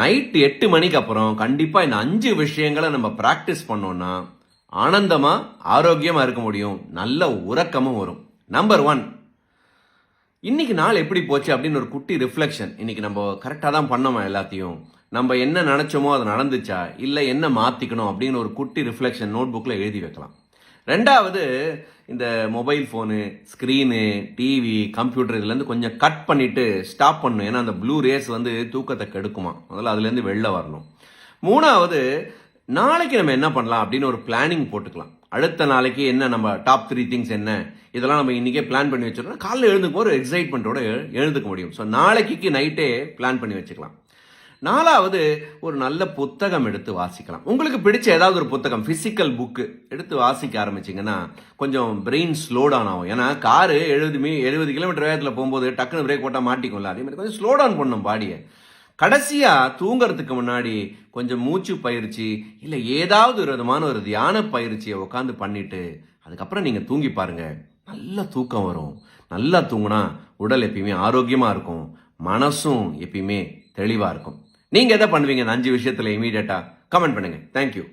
Night எட்டு மணிக்கு அப்புறம் கண்டிப்பாக இந்த அஞ்சு விஷயங்களை நம்ம ப்ராக்டிஸ் பண்ணோம்னா ஆனந்தமாக ஆரோக்கியமாக இருக்க முடியும். நல்ல உறக்கமும் வரும். நம்பர் ஒன் இன்னைக்கு நாள் எப்படி போச்சு அப்படின்னு ஒரு குட்டி ரிஃப்ளெக்ஷன் இன்னைக்கு நம்ம கரெக்டாக தான் பண்ணோமா எல்லாத்தையும்? நம்ம என்ன நினச்சோமோ அது நடந்துச்சா? இல்லை என்ன மாற்றிக்கணும் அப்படின்னு ஒரு குட்டி ரிஃப்ளெக்ஷன் நோட் புக்கில் எழுதி வைக்கலாம். ரெண்டாவது இந்த mobile phone screen TV computer இதுலேருந்து கொஞ்சம் கட் பண்ணிவிட்டு ஸ்டாப் பண்ணணும். ஏன்னா அந்த ப்ளூ ரேஸ் வந்து தூக்கத்தை கெடுக்குமா? முதல்ல அதுலேருந்து வெளில வரணும். மூணாவது நாளைக்கு நம்ம என்ன பண்ணலாம் அப்படின்னு ஒரு பிளானிங் போட்டுக்கலாம். அடுத்த நாளைக்கு என்ன நம்ம டாப் த்ரீ திங்ஸ் என்ன? இதெல்லாம் நம்ம இன்றைக்கே பிளான் பண்ணி வச்சுருக்கோம் காலையில் எழுந்துக்கும் ஒரு எக்ஸைட்மெண்ட்டோட எழுந்துக்க முடியும். ஸோ நாளைக்கு நைட்டே பிளான் பண்ணி வச்சுக்கலாம். நாலாவது ஒரு நல்ல புத்தகம் எடுத்து வாசிக்கலாம். உங்களுக்கு பிடிச்ச ஏதாவது ஒரு புத்தகம் ஃபிசிக்கல் புக்கு எடுத்து வாசிக்க ஆரம்பிச்சிங்கன்னா கொஞ்சம் பிரெயின் ஸ்லோ டவுன் ஆகும். ஏன்னா காரு எழுபது மீ எழுபது கிலோமீட்டர் வேகத்தில் போகும்போது டக்குன்னு பிரேக் போட்டால் மாட்டிக்கும்ல. அதே மாதிரி கொஞ்சம் ஸ்லோ டவுன் பண்ணும் பாடியை. கடைசியாக தூங்குறதுக்கு முன்னாடி கொஞ்சம் மூச்சு பயிற்சி இல்லை ஏதாவது ஒரு விதமான ஒரு தியான பயிற்சியை உட்காந்து பண்ணிவிட்டு அதுக்கப்புறம் நீங்கள் தூங்கி பாருங்க. நல்ல தூக்கம் வரும். நல்லா தூங்கினா உடல் எப்பயுமே ஆரோக்கியமாக இருக்கும். மனசும் எப்பயுமே தெளிவாக இருக்கும். நீங்க எதை பண்ணுவீங்க இந்த அஞ்சு விஷயத்துல இமீடியட்டாக கமெண்ட் பண்ணுங்க. தேங்க்யூ